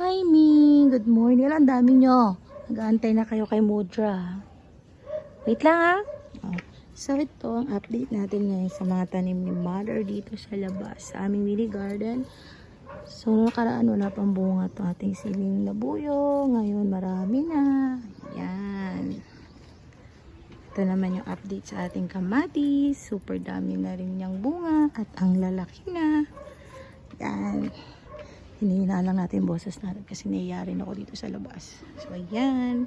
Hi, Mi! Good morning. Alam, dami nyo. Nag-aantay na kayo kay Mudra. Wait lang, ha? Oh. So, ito ang update natin ngayon sa mga tanim ni Mother dito sa labas, sa aming mini garden. So, nakaraan wala pang bunga to ating siling labuyo. Ngayon, marami na. Yan. Ito naman yung update sa ating kamatis. Super dami na rin niyang bunga at ang lalaki na. Hinihina lang natin boses natin kasi naiyarin ako dito sa labas. So, ayan.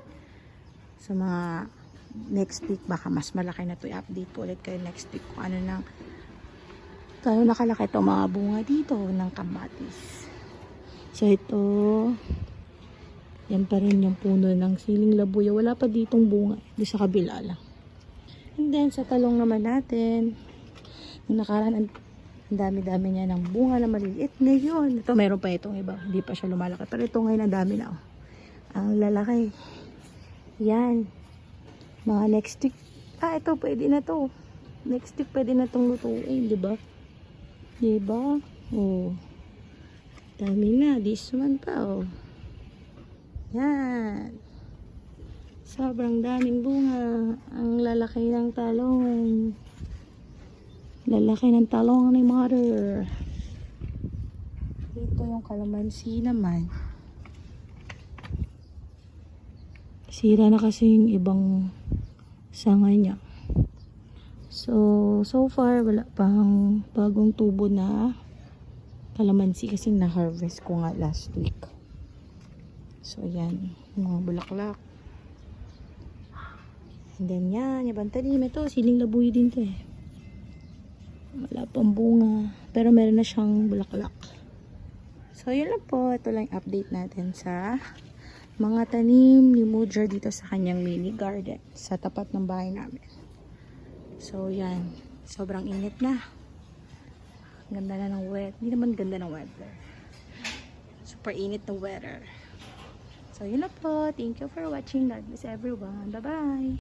Sa mga next week, baka mas malaki na to i-update ko ulit kayo next week kung ano nang kano nakalaki itong mga bunga dito ng kamatis. So, ito yan pa rin yung puno ng siling labuyo. Wala pa ditong bunga. Di sa kabila lang. And then, sa talong naman natin, yung nakaraan, dami-dami niya ng bunga na maliliit. Ngayon, ito meron pa itong iba. Hindi pa siya lumalaki. Pero ito ngayon, ang dami na. Oh. Ang lalaki. Yan. Mga next week. Ah, ito, pwede na to. Next week, pwede na tong lutuin, di ba? Di ba? Oh. Dami na. This one pa, oh. Yan. Sobrang daming bunga. Ang lalaki ng talong. Lalaki ng talong ni mother. Dito yung kalamansi naman. Sira na kasi yung ibang sanga niya. So, so far, wala pang bagong tubo na kalamansi kasi na-harvest ko nga last week. So, yan. Mga bulaklak. And then yan, yung tanim. Ito, siling labuyo din to eh. Wala pang bunga. Pero meron na siyang bulaklak. So, yun lang po. Ito lang update natin sa mga tanim ni Mudra dito sa kanyang mini garden sa tapat ng bahay namin. So, yan. Sobrang init na. Ganda na ng weather. Hindi naman ganda ng weather. Super init ng weather. So, yun na po. Thank you for watching. God bless everyone. Bye-bye.